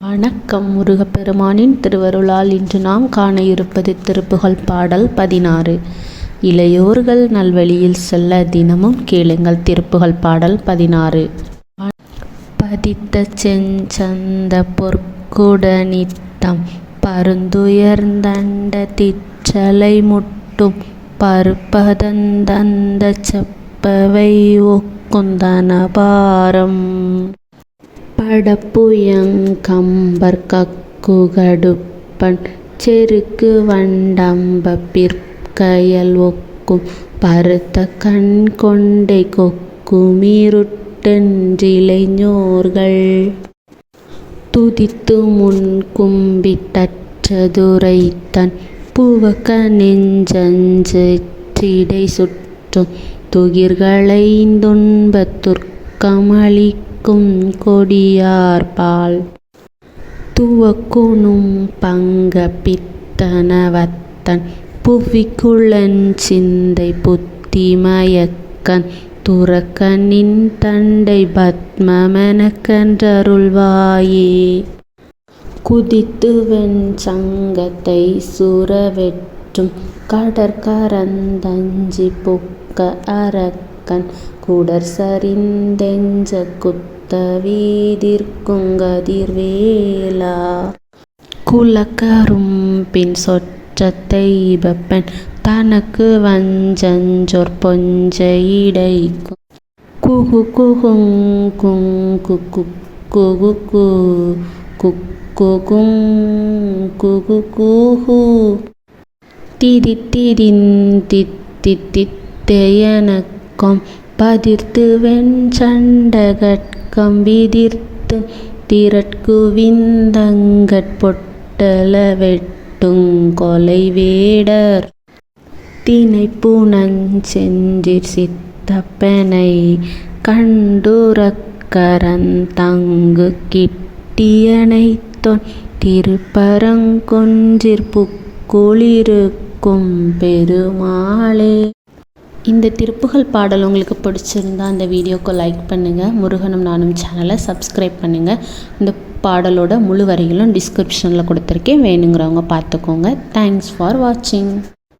வணக்கம் முருகப்பெருமானின் திருவருளால் இன்று நாம் காண இருப்பது திருப்புகழ் பாடல் பதினாறு. இளையோர்கள் நல்வழியில் செல்ல தினமும் கேளுங்கள் திருப்புகழ் பாடல் பதினாறு. பதித்த செஞ்சந்த பொற்குடனித்தம் பருந்துயர்ந்தண்ட திச்சலை முட்டும் பருப்பதந்தந்த செப்பவை ஒக்குந்தன பாரம். படப்புயங்கம்பர் கக்குகடுப்பன் செருக்கு வண்டம்பப் பிற்கயல் ஒக்கும் பருத்த கண் கொண்டை கொக்குமிருட்டென்றிளைஞோர்கள் துதித்து முன் கும்பிட்டற்றதுரைத்தன் புவக்க நெஞ்சஞ்செற் றிடைசுற்றும் துகிர்களைந்துன்பத் துர்க்கமளிக்கும் கொடியார்பால் துவக்குநும் பங்க பித்தனவத்தன் புவிக்குளஞ் சிந்தை புத்தி மயக்கன். துறக்க நின் தண்டை பத்மமெனக்கன்றருள்வாயே. குதித்துவெஞ் சங்கத்தை சுரவெற்றும். கடற்கரந்தஞ்சி புக்க அரக்கன். குடர்சரிந்தெஞ்ச குத்த வீதிற்குங்கதிர்வேலா குலக்கரும்பின் சொற்றத்தை இபப்பன் தனக்கு வஞ்சஞ்சொற் பொஞ்சையிடைக்கும் குகுகுகுங் குங்குகுகுகு குக்குகுங் குகுகுகு திதித்திதின் தித்தித்தித்தெயனொக்கும் பதிர்த்து வெண் சண்டகட் திரட்குவிந்தங்கட் பொட்டல வெட்டுங் கொலைவேடர் தினைப்புனஞ் செஞ்சிற் சித்தப்பெனைக் கண்டுறக்கரந் தங்கு கிட்டியணைத்தொன். திருப்பரங்குன்றிற் புக்குளிருக்கும் பெருமாளே. இந்த திருப்புகழ் பாடல் உங்களுக்கு பிடிச்சிருந்தா அந்த வீடியோக்கு லைக் பண்ணுங்கள் முருகனும் நானும் சேனலை சப்ஸ்கிரைப் பண்ணுங்கள் இந்த பாடலோட முழு வரிகளும் டிஸ்கிரிப்ஷனில் கொடுத்துருக்கேன். வேணுங்கிறவங்க பார்த்துக்கோங்க. தேங்க்ஸ் ஃபார் வாட்சிங்